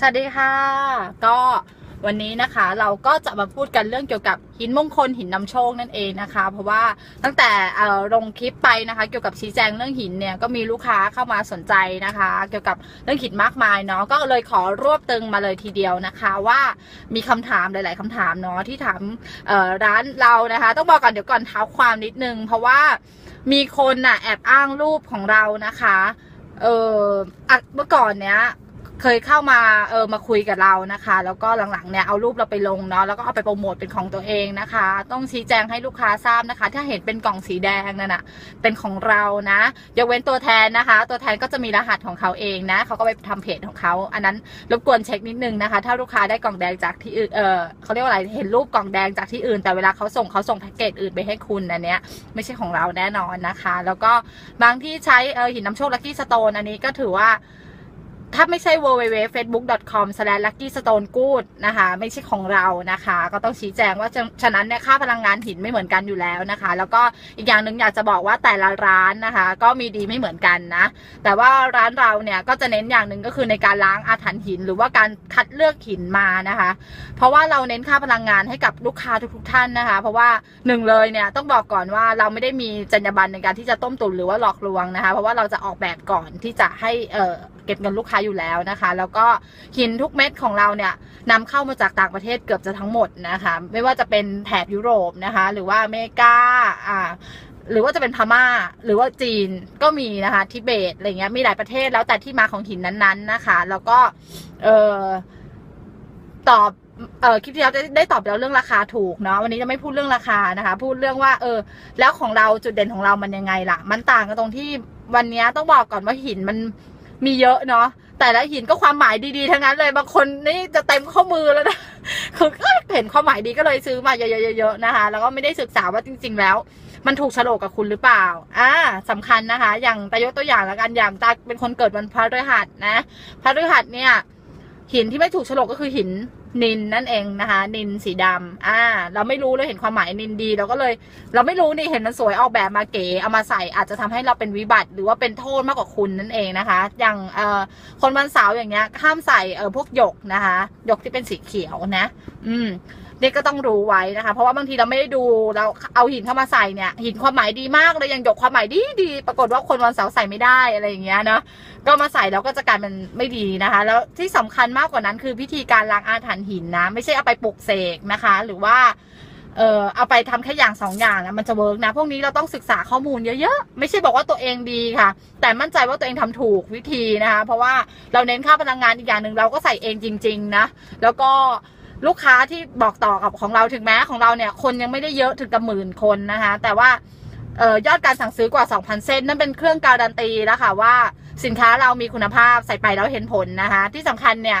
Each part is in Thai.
สวัสดีค่ะ ก็วันนี้นะคะเราก็จะมาพูดกันเรื่องเกี่ยวกับหินมงคลหินนำโชคนั่นเองนะคะ เพราะว่าตั้งแต่ลงคลิปไปนะคะ เกี่ยวกับชี้แจงเรื่องหินเนี่ยก็มีลูกค้าเข้ามาสนใจนะคะ เกี่ยวกับเรื่องหินมากมายเนาะก็เลยขอรวบตึงมาเลยทีเดียวนะคะว่ามีคำถามหลาย ๆคำถามเนาะที่ถามร้านเรานะคะ ต้องบอกก่อนเดี๋ยวก่อนเท้าความนิดนึง เพราะว่ามีคนน่ะแอบอ้างรูปของเรานะคะเออเมื่อก่อนเนี้ย เคยเข้ามาเออมาคุยกับเรานะคะ แล้วก็หลังๆเนี่ยเอารูปเราไปลงเนาะแล้วก็เอาไปโปรโมทเป็นของตัวเองนะคะ ต้องชี้แจงให้ลูกค้าทราบนะคะ ถ้าเห็นเป็นกล่องสีแดงนั่นนะเป็นของเรานะยกเว้นตัวแทนนะคะ ตัวแทนก็จะมีรหัสของเขาเองนะเขาก็ไปทำเพจของเขาอันนั้นรบกวนเช็คนิดนึงนะคะ ถ้าลูกค้าได้กล่องแดงจากที่อื่นเออเขาเรียกว่าอะไรเห็นรูปกล่องแดงจากที่อื่น แต่เวลาเขาส่งเขาส่งแพ็กเกจอื่นไปให้คุณอันเนี้ยไม่ใช่ของเราแน่นอนนะคะ แล้วก็บางที่ใช้เออหินน้ำโชคลักกี้สโตนอันนี้ก็ถือว่า ถ้าไม่ใช่ www.facebook.com/luckystonegood นะคะ ไม่ใช่ของเรานะคะ ก็ต้องชี้แจงว่าฉะฉะนั้นเนี่ยค่าพลังงานหินไม่เหมือนกันอยู่แล้วนะคะ แล้วก็อีกอย่างหนึ่งอยากจะบอกว่าแต่ละร้านนะคะ ก็มีดีไม่เหมือนกันนะ แต่ว่าร้านเราเนี่ยก็จะเน้นอย่างหนึ่งก็คือในการล้างอาถรรพ์หิน หรือว่าการคัดเลือกหินมานะคะ เพราะว่าเราเน้นค่าพลังงานให้กับลูกค้าทุกๆท่านนะคะ เพราะว่าหนึ่งเลยเนี่ยต้องบอกก่อนว่าเราไม่ได้มีจรรยาบรรณในการที่จะต้มตุ๋นหรือว่าหลอกลวงนะคะ เพราะว่าเราจะออกแบบก่อนที่จะให้เเก็บเงินลูกค้าอยู่แล้วนะคะ แล้วก็หินทุกเม็ดของเราเนี่ยนำเข้ามาจากต่างประเทศเกือบจะทั้งหมดนะคะ ไม่ว่าจะเป็นแถบยุโรปนะคะ หรือว่าอเมริกาอ่าหรือว่าจะเป็นพม่าหรือว่าจีนก็มีนะคะทิเบตอะไรเงี้ยมีหลายประเทศแล้วแต่ที่มาของหินนั้นๆนะคะ แล้วก็เออตอบเออคลิปที่แล้วได้ได้ตอบแล้วเรื่องราคาถูกเนาะวันนี้จะไม่พูดเรื่องราคานะคะ พูดเรื่องว่า เออ แล้วของเราจุดเด่นของเรามันยังไงล่ะ มันต่างกันตรงที่วันนี้ต้องบอกก่อนว่าหินมัน มีเยอะเนาะแต่ละหินก็ความหมายดีๆทั้งนั้นเลยบางคนนี่จะเต็มข้อมือแล้วนะคือก็เห็นความหมายดีก็เลยซื้อมาเยอะๆๆนะคะ แล้วก็ไม่ได้ศึกษาว่าจริง ๆ แล้ว มันถูกฉลกกับคุณหรือเปล่า อ่าสำคัญนะคะ อย่างตายกตัวอย่างละกันอย่างตาเป็นคนเกิดวันพฤหัสนะพฤหัสเนี่ยหินที่ไม่ถูกฉลกก็คือหิน นินนั่นเองนะคะ นินสีดำอ่า เราไม่รู้เลยเห็นความหมายนินดีเราก็เลย เราไม่รู้นี่เห็นมันสวยออกแบบมาเก๋เอามาใส่อาจจะทำให้เราเป็นวิบัติหรือว่าเป็นโทษมากกว่าคุณนั่นเองนะคะ อย่างเอ่อคนวันเสาร์อย่างเงี้ยห้ามใส่เอ่อพวกหยกนะคะหยกที่เป็นสีเขียวนะ อืมนี่ก็ต้องรู้ไว้นะคะ เพราะว่าบางทีเราไม่ได้ดูเราเอาหินเข้ามาใส่เนี่ย หินความหมายดีมากเลยย่างหยกความหมายดีดีปรากฏว่าคนวันเสาร์ใส่ไม่ได้อะไรอย่างเงี้ยเนาะก็มาใส่แล้วก็จะกลายเป็นไม่ดีนะคะ แล้วที่สำคัญมากกว่านั้นคือพิธีการล้างอาถรรพ์หินนะ ไม่ใช่เอาไปปลุกเสกนะคะ หรือว่าเออเอาไปทำแค่อย่างสองอย่างนะมันจะเวิร์กนะ พวกนี้เราต้องศึกษาข้อมูลเยอะๆ ไม่ใช่บอกว่าตัวเองดีค่ะ แต่มั่นใจว่าตัวเองทำถูกวิธีนะคะ เพราะว่าเราเน้นค่าพลังงานอีกอย่างหนึ่งเราก็ใส่เองจริง ๆ นะ แล้วก็ลูกค้าที่บอกต่อกับของเราถึงแม้ของเราเนี่ย คนยังไม่ได้เยอะถึงกับหมื่นคนนะคะ แต่ว่าออยอดการสั่งซื้อกว่า 2,000 เส้น นั่นเป็นเครื่องการันตีแล้วค่ะว่าสินค้าเรามีคุณภาพใส่ไปแล้วเห็นผลนะคะ ที่สำคัญเนี่ย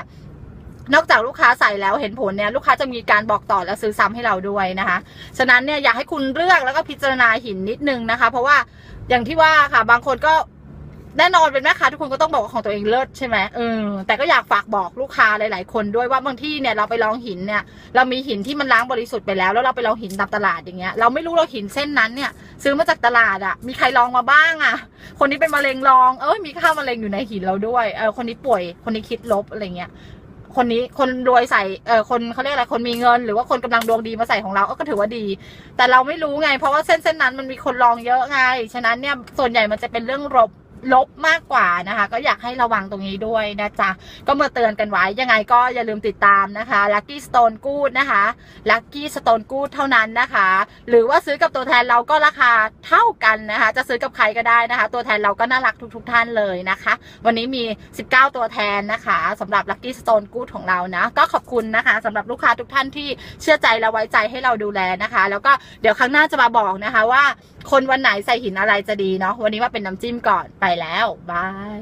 นอกจากลูกค้าใส่แล้วเห็นผลเนี่ยลูกค้าจะมีการบอกต่อและซื้อซ้ำให้เราด้วยนะคะ ฉะนั้นเนี่ยอยากให้คุณเลือกแล้วก็พิจารณาหินนิดนึงนะคะ เพราะว่าอย่างที่ว่าค่ะบางคนก็แน่นอนเป็นแม่ค้าทุกคนก็ต้องบอกว่าของตัวเองเลิศใช่ไหมเออแต่ก็อยากฝากบอกลูกค้าหลาย ๆ คนด้วยว่าบางที่เนี่ยเราไปลองหินเนี่ย เรามีหินที่มันล้างบริสุทธิ์ไปแล้ว แล้วเราไปลองหินตามตลาดอย่างเงี้ยเราไม่รู้เราหินเส้นนั้นเนี่ย ซื้อมาจากตลาดอะมีใครลองมาบ้างอะคนนี้เป็นมะเร็งลองเอ้ยมีค่ามะเร็งอยู่ในหินเราด้วยเออคนนี้ป่วยคนนี้คิดลบอะไรเงี้ย คนนี้คนรวยใส่เออคนเขาเรียกอะไรคนมีเงิน หรือว่าคนกำลังดวงดีมาใส่ของเราก็ถือว่าดี แต่เราไม่รู้ไง เพราะว่าเส้นเส้นนั้นมันมีคนลองเยอะไงฉะนั้นเนี่ยส่วนใหญ่มันจะเป็นเรื่องลบ ลบมากกว่านะคะ ก็อยากให้ระวังตรงนี้ด้วยนะจ๊ะ ก็มาเตือนกันไว้ยังไงก็อย่าลืมติดตามนะคะ Lucky Stone Good นะคะ Lucky Stone Good เท่านั้นนะคะ หรือว่าซื้อกับตัวแทนเราก็ราคาเท่ากันนะคะ จะซื้อกับใครก็ได้นะคะ ตัวแทนเราก็น่ารักทุก ๆ ท่านเลยนะคะ วันนี้มี 19 ตัวแทนนะคะสำหรับ Lucky Stone Good ของเรานะ ก็ขอบคุณนะคะสำหรับลูกค้าทุกท่านที่เชื่อใจและไว้ใจให้เราดูแลนะคะ แล้วก็เดี๋ยวครั้งหน้าจะมาบอกนะคะว่า คนวันไหนใส่หินอะไรจะดีเนาะวันนี้มาเป็นน้ำจิ้มก่อนไปแล้ว บาย